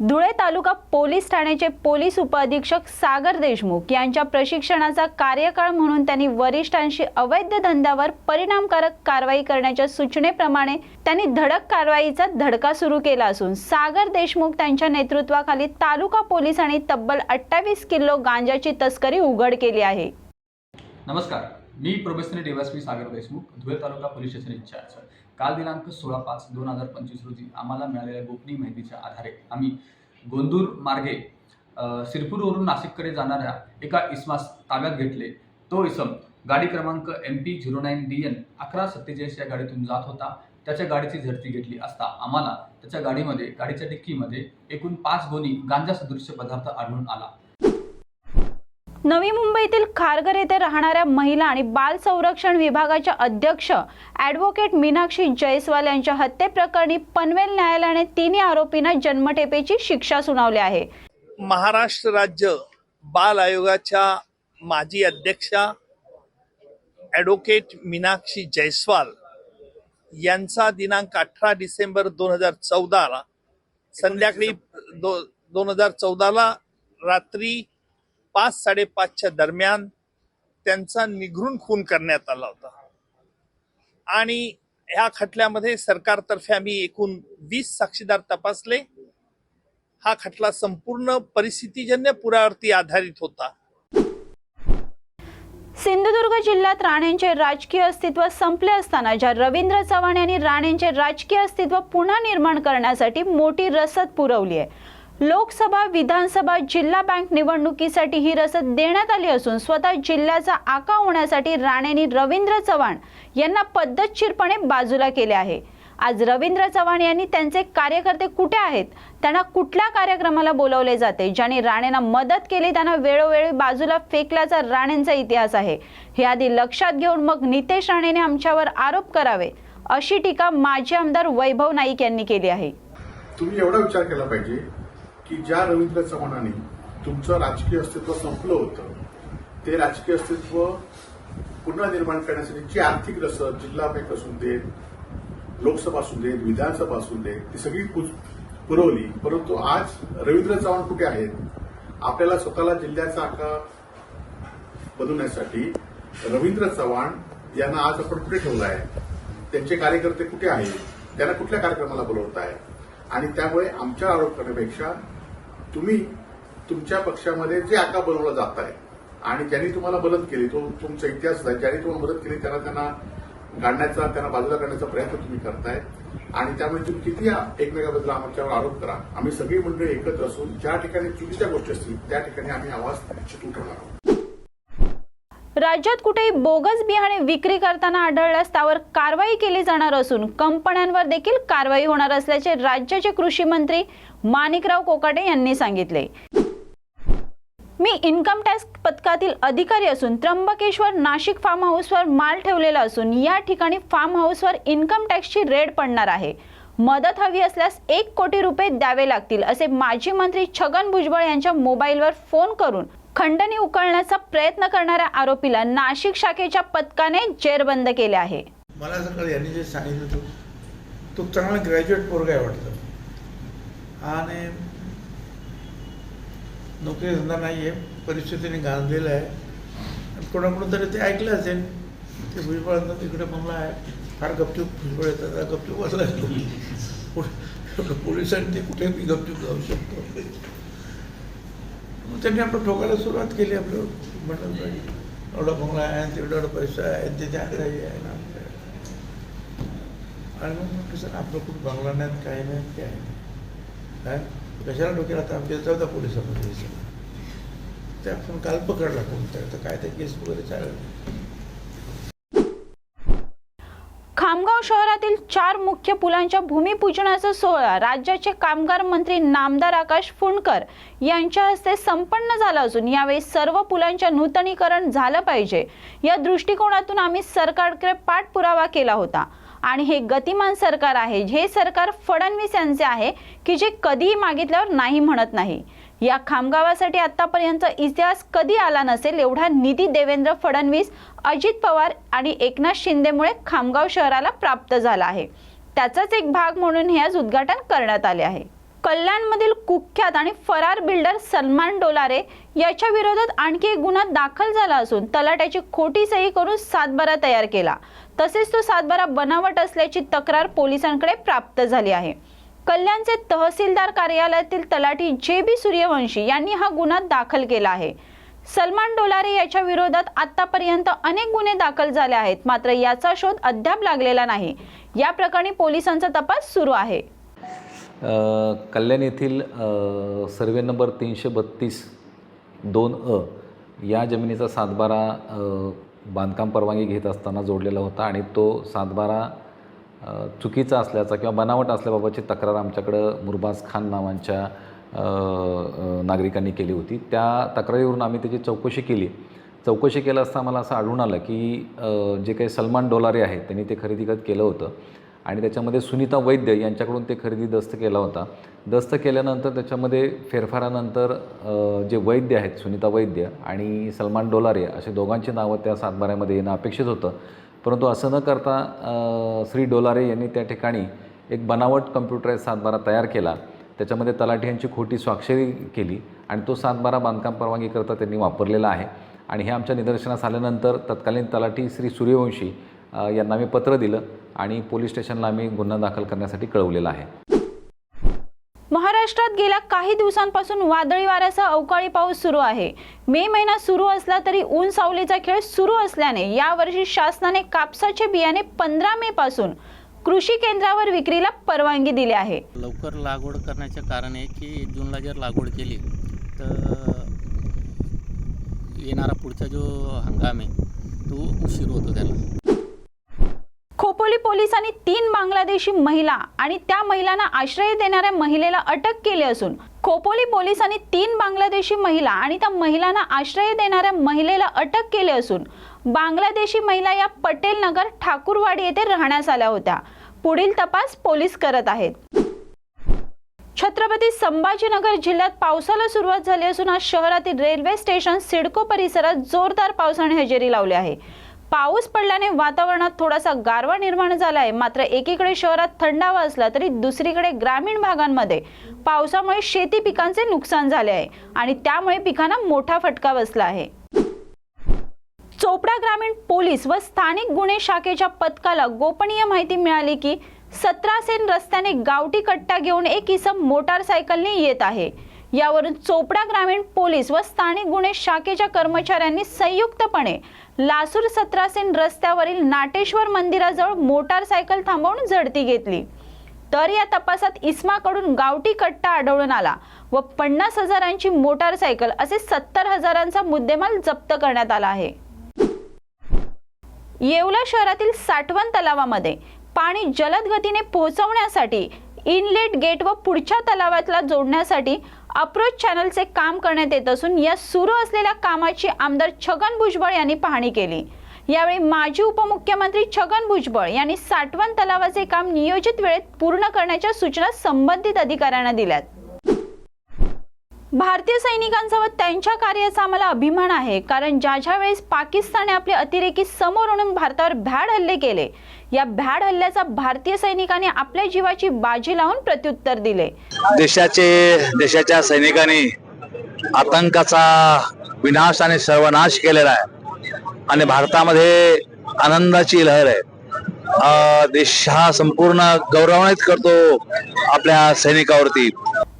धुळे तालुका पोलीस ठाण्याचे पोलीस उपअधीक्षक सागर देशमुख यांच्या प्रशिक्षणाचा कार्यकाळ म्हणून त्यांनी वरिष्ठांशी अवैध धंद्यावर परिणामकारक कारवाई करण्याच्या सूचनेप्रमाणे त्यांनी धडक कारवाईचा धडका सुरू केला असून सागर देशमुख त्यांच्या नेतृत्वाखाली तालुका पोलिसांनी तब्बल अठ्ठावीस किलो गांजाची तस्करी उघड केली आहे. नमस्कार. मी प्रोफेसर डेवासपी सागर देशमुख धुळे तालुका पोलीस स्टेशन इंचार्ज काल दिनांक सोळा पाच दोन हजार पंचवीस रोजी आम्हाला मिळालेल्या गोपनीय माहितीच्या आधारे आम्ही गोंदूर मार्गे सिरपूरवरून नाशिककडे जाणाऱ्या एका इसमास ताब्यात घेतले. तो इसम गाडी क्रमांक M P zero nine D N अकरा सत्तेचाळीस या गाडीतून जात होता. त्याच्या गाडीची झडती घेतली असता आम्हाला त्याच्या गाडीमध्ये गाडीच्या डिक्कीमध्ये एकूण पाच गोणी गांजा सदृश्य पदार्थ आढळून आला. नवी मुंबईतील खारघर येथे राहणाऱ्या महिला आणि बाल संरक्षण विभागाच्या अध्यक्ष ॲडव्होकेट मीनाक्षी जयस्वाल यांच्या हत्येप्रकरणी पनवेल न्यायालयाने तिन्ही आरोपींना जन्मठेपेची शिक्षा सुनावली आहे. महाराष्ट्र राज्य बाल आयोगाच्या माजी अध्यक्षा ॲडव्होकेट मीनाक्षी जयस्वाल यांचा दिनांक अठरा डिसेंबर दोन हजार चौदाला संध्याकाळी दो दोन हजार चौदाला रात्री पाच साडेपाचच्या दरम्यान त्यांचा निघरून खून करण्यात आला होता. आणि ह्या खटल्यामध्ये सरकारतर्फे आम्ही एकूण वीस साक्षीदार तपासले. हा खटला संपूर्ण परिस्थितीजन्य पुरावरती आधारित होता. सिंधुदुर्ग जिल्ह्यात राणेंचे राजकीय अस्तित्व संपले असताना ज्या रवींद्र चव्हाण यांनी राणेंचे राजकीय अस्तित्व पुन्हा निर्माण करण्यासाठी मोठी रसद पुरवली आहे. लोकसभा विधानसभा जिल्हा बँक निवडणुकीसाठी ही रसद देण्यात आली असून स्वतः जिल्ह्याचा आका होण्यासाठी राणेंनी रवींद्र चव्हाण यांना पद्धतशीरपणे बाजूला केले आहे. आज रवींद्र चव्हाण यांनी त्यांचे कार्यकर्ते कुठे आहेत? त्यांना कुठल्या कार्यक्रमाला बोलवले जाते? ज्यांनी राणेंना मदत केली त्यांना वेळोवेळी बाजूला फेकल्याचा राणेंचा इतिहास आहे. हे आधी लक्षात घेऊन मग नितेश राणेने आमच्यावर आरोप करावे अशी टीका माजी आमदार वैभव नाईक यांनी केली आहे. तुम्ही एवढा विचार केला पाहिजे की ज्या रवींद्र चव्हाणांनी तुमचं राजकीय अस्तित्व संपलं होतं ते राजकीय अस्तित्व पुन्हा निर्माण करण्यासाठी जी आर्थिक रसद जिल्हा बँक असू देत लोकसभा असू देत विधानसभा असू देत ती सगळी पु- पुरवली. परंतु आज रवींद्र चव्हाण कुठे आहेत? आपल्याला स्वतःला जिल्ह्याचा आकार बनवण्यासाठी रवींद्र चव्हाण यांना आज आपण कुठे ठेवलं आहे? त्यांचे कार्यकर्ते कुठे आहेत? त्यांना कुठल्या कार्यक्रमाला बोलवत आहे आणि त्यामुळे आमच्यावर आरोप करण्यापेक्षा तुम्ही तुमच्या पक्षामध्ये जे आता बनवला जात आहे आणि ज्यांनी तुम्हाला मदत केली तो तुमचा इतिहास आहे ज्यांनी तुम्हाला मदत केली त्यांना त्यांना काढण्याचा त्यांना बाजूला करण्याचा प्रयत्न तुम्ही करताय. आणि त्यामुळे तुम्ही किती एकमेकाबद्दल आमच्यावर आरोप करा. आम्ही सगळी मंडळी एकत्र असून ज्या ठिकाणी चुकीच्या गोष्टी असतील त्या ठिकाणी आम्ही आवाज निश्चित उठवणार आहोत. राज्यात कुठेही बोगस बियाणे विक्री करताना आढळल्यास त्यावर कारवाई केली जाणार असून कंपन्यांवर देखील कारवाई होणार असल्याचे राज्याचे कृषी मंत्री माणिकराव कोकाटे यांनी सांगितले. मी इन्कम टॅक्स पथकातील अधिकारी असून त्र्यंबकेश्वर नाशिक फार्म हाऊसवर माल ठेवलेला असून या ठिकाणी फार्म हाऊसवर इन्कम टॅक्सची रेड पडणार आहे. मदत हवी असल्यास एक कोटी रुपये द्यावे लागतील असे माजी मंत्री छगन भुजबळ यांच्या मोबाईलवर फोन करून खंडणी उकळण्याचा प्रयत्न करणाऱ्या आरोपीला नाशिक शाखेच्या पथकाने जेरबंद केले आहे. मला सकाळी यांनी जे सांगितलं तो तो चांगला ग्रॅज्युएट पोरगा आहे वाटतं. आणि नोकरी धंदा नाही आहे परिस्थितीने गांधलेला आहे. कोणाकडून तरी ते ऐकलं असेल ते भुजबळांना तिकडे बंगला आहे. फार गपचूप भुजबळ येतात गपचूप असला पुढे पोलिसांनी ते कुठेही गपचूप जाऊ शकतो. मग त्यांनी आपलं ठोकायला सुरुवात केली आपलं. म्हणलं एवढा बंगला आहे आणि तेवढा एवढा पैसा आहे आणि त्याच्या अंदाजे आहे ना. आणि मग म्हटलं सर आपलं खूप बंगला नाही काही नाही काय नाही काय? कशाला डोक्याला आता आमच्या जाऊ पोलिसांमध्ये. हे सगळं. ते आपण काल पकडला कोणता तर काय ते केस वगैरे चालेल. खामगाव शहरातील चार मुख्य पुलांच्या भूमिपूजनाचा सोहळा राज्याचे कामगार मंत्री नामदार आकाश फुंडकर यांच्या हस्ते संपन्न झाला असून यावेळी सर्व पुलांच्या नूतनीकरण झालं पाहिजे. या दृष्टिकोनातून आम्ही सरकारकडे पाठपुरावा केला होता. आणि हे गतिमान सरकार आहे हे सरकार फडणवीस यांचे आहे की जे कधीही मागितल्यावर नाही म्हणत नाही. या खामगावासाठी आतापर्यंत इतिहास कधी आला नसेल एवढा निधी देवेंद्र फडणवीस अजित पवार आणि एकनाथ शिंदेमुळे खामगाव शहराला प्राप्त झाला आहे. त्याचाच एक भाग म्हणून हे आज उद्घाटन करण्यात आले आहे. कल्याणमधील कुख्यात आणि फरार बिल्डर सलमान डोलारे याच्या विरोधात आणखी एक गुन्हा दाखल झाला असून तलाट्याची खोटी सही करून सातबारा तयार केला. तसेच तो सातबारा बनावट असल्याची तक्रार पोलिसांकडे प्राप्त झाली आहे. कल्याणचे तहसीलदार कार्यालयातील तलाठी जे बी सूर्यवंशी यांनी हा गुन्हा दाखल केला आहे. सलमान डोलारे याच्या विरोधात आतापर्यंत अनेक गुन्हे दाखल झाले आहेत मात्र याचा शोध अद्याप लागलेला नाही. या प्रकरणी पोलिसांचा तपास सुरू आहे. कल्याण येथील सर्वे नंबर तीनशे बत्तीस दोन अ या जमिनीचा सातबारा बांधकाम परवानगी घेत असताना जोडलेला होता आणि तो सातबारा चुकीचा असल्याचा किंवा बनावट असल्याबाबतची तक्रार आमच्याकडं मुरबाज खान नावांच्या नागरिकांनी केली होती. त्या तक्रारीवरून आम्ही त्याची चौकशी केली. चौकशी केलं असता मला असं आढळून आलं की जे काही सलमान डोलारे आहेत त्यांनी ते खरेदी केलं होतं. आणि त्याच्यामध्ये सुनीता वैद्य यांच्याकडून ते खरेदी दस्त केला होता. दस्त केल्यानंतर त्याच्यामध्ये फेरफारानंतर जे वैद्य आहेत सुनीता वैद्य आणि सलमान डोलारे असे दोघांची नावं त्या सातबाऱ्यामध्ये येणं अपेक्षित होतं. परंतु असं न करता श्री डोलारे यांनी त्या ठिकाणी एक बनावट कम्प्युटराईज सातबारा तयार केला. त्याच्यामध्ये तलाठी यांची खोटी स्वाक्षरी केली आणि तो सातबारा बांधकाम परवानगीकरता त्यांनी वापरलेला आहे. आणि हे आमच्या निदर्शनास आल्यानंतर तत्कालीन तलाठी श्री सूर्यवंशी यांना मी पत्र दिलं. आणि पोलीस स्टेशनला आम्ही गुन्हा दाखल करण्यासाठी कळवलेला आहे. महाराष्ट्रात गेल्या काही दिवसांपासून वादळी वाऱ्यासह अवकाळी पाऊस सुरू आहे. मे महिना सुरू असला तरी ऊन सावलीचा खेळ सुरू असल्याने यावर्षी शासनाने कापसाचे बियाणे पंधरा मे पासून कृषी केंद्रावर विक्रीला परवानगी दिली आहे. लवकर लागवड करण्याचे कारण आहे की एक जूनला जर लागवड केली तर येणारा पुढचा जो हंगाम आहे तो उशीर होतो त्याला. खोपोली पोलिसांनी तीन बांगलादेशी महिला आणि त्या महिलांना आश्रय देणाऱ्या महिलेला अटक केली असून खोपोली पोलिसांनी तीन बांगलादेशी महिला आणि त्या महिलांना आश्रय देणाऱ्या महिलेला अटक केली असून बांगलादेशी महिला या पटेल नगर ठाकूरवाडी येथे राहण्यास आल्या होत्या. पुढील तपास पोलीस करत आहेत. छत्रपती संभाजीनगर जिल्ह्यात पावसाला सुरुवात झाली असून आज शहरातील रेल्वे स्टेशन सिडको परिसरात जोरदार पावसाने हजेरी लावली आहे. पाऊस पडल्याने वातावरणात थोडासा गारवा निर्माण झाला आहे मात्र एकीकडे शहरात थंडावा असला तरी दुसरीकडे ग्रामीण भागांमध्ये पावसामुळे शेती पिकांचे नुकसान झाले आहे आणि त्यामुळे पिकांना मोठा फटका बसला आहे. चोपडा ग्रामीण पोलीस व स्थानिक गुन्हे शाखेच्या पथकाला गोपनीय माहिती मिळाली की सतरा सेन रस्त्याने गावठी कट्टा घेऊन एक इसम मोटारसायकलने येत आहे. यावरून चोपडा ग्रामीण पोलीस व स्थानिक गुन्हे शाखेच्या कर्मचाऱ्यांनी संयुक्तपणे लासूर सतरा रस्त्यावरील नाटेश्वर मंदिराजवळ मोटारसायकल थांबवून झडती घेतली. तर या तपासात इस्माकडून गावठी कट्टा आढळून आला व पन्नास हजारांची मोटारसायकल असे सत्तर हजारांचा मुद्देमाल जप्त करण्यात आला आहे. येवला शहरातील साठवण तलावामध्ये पाणी जलद गतीने पोहोचवण्यासाठी इनलेट गेट व पुढच्या तलावातला जोडण्यासाठी अप्रोच चॅनलचे काम करण्यात येत असून या सुरू असलेल्या कामाची आमदार छगन भुजबळ यांनी पाहणी केली. यावेळी माजी उपमुख्यमंत्री छगन भुजबळ यांनी साठवण तलावाचे काम नियोजित वेळेत पूर्ण करण्याच्या सूचना संबंधित अधिकाऱ्यांना दिल्यात. भारतीय सैनिकांचा व त्यांच्या कार्याचा आम्हाला अभिमान आहे. कारण ज्या ज्या वेळेस पाकिस्तानने आपले अतिरेकी समोर आणून भारतावर भ्याड हल्ले केले या भ्याड हल्ल्याचा भारतीय सैनिकांनी आपल्या जीवाची बाजी लावून प्रत्युत्तर दिले. देशाचे देशाच्या सैनिकांनी आतंकाचा विनाश आणि सर्वनाश केलेला आहे. आणि भारतामध्ये आनंदाची लहर आहे. देश हा संपूर्ण गौरवान्वित करतो आपल्या सैनिकावरती.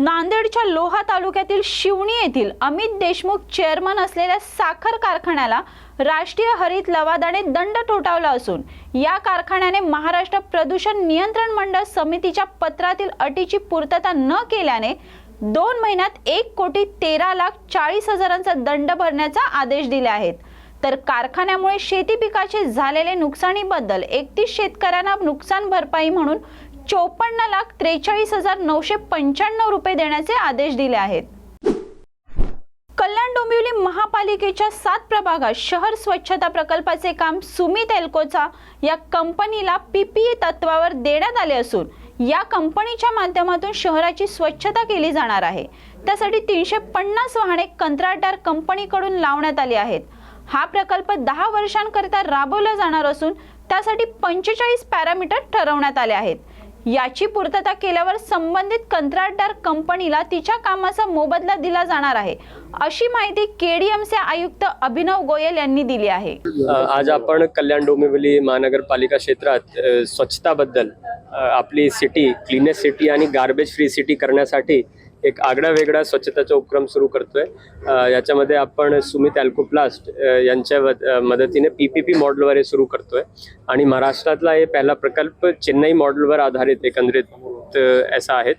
नांदेडच्या लोहा तालुक्यातील शिवणी येथील अमित देशमुख चेअरमन असलेल्या साखर कारखान्याला राष्ट्रीय हरित लवादाने दंड ठोठावला असून या कारखान्याने महाराष्ट्र प्रदूषण नियंत्रण मंडळ समितीच्या पत्रातील अटीची पूर्तता न केल्याने दोन महिन्यात एक कोटी तेरा लाख चाळीस हजारांचा दंड भरण्याचा आदेश दिले आहेत. तर कारखान्यामुळे शेती पिकाचे झालेले नुकसानीबद्दल एकतीस शेतकऱ्यांना नुकसान भरपाई म्हणून चोपन्न लाख त्रेचाळीस हजार नऊशे पंच्याण्णव रुपये देण्याचे आदेश दिले आहेत. कल्याण डोंबिवली महापालिकेच्या सात प्रभागात शहर स्वच्छता प्रकल्पाचे काम सुमित एल्कोचा या कंपनीला पीपीई तत्वावर देण्यात आले असून या कंपनीच्या माध्यमातून शहराची स्वच्छता केली जाणार आहे. त्यासाठी तीनशे पन्नास वाहने कंत्राटदार कंपनीकडून लावण्यात आली आहेत. हा प्रकल्प दहा वर्षांकरिता राबवला जाणार असून त्यासाठी पंचेचाळीस पॅरामीटर ठरवण्यात आले आहेत. याची पूर्तता केल्यावर संबंधित कंत्राटदार कंपनीला तिच्या कामाचा मोबदला दिला जाणार आहे. अशी माहिती केडीएमचे आयुक्त अभिनव गोयल यांनी दिली आहे. आज आपण कल्याण डोंबिवली महानगरपालिका क्षेत्रात स्वच्छताबद्दल आपली सिटी क्लीनेस्ट सिटी आणि गार्बेज फ्री सिटी करण्यासाठी एक आगळा वेगळा स्वच्छताचा उपक्रम सुरू करतोय. याच्यामध्ये आपण सुमित अल्कोप्लास्ट यांच्या मदतीने पी पी पी मॉडेलवर हे सुरू करतोय. आणि महाराष्ट्रातला हे पहिला प्रकल्प चेन्नई मॉडेलवर आधारित एकंदरीत असा आहेत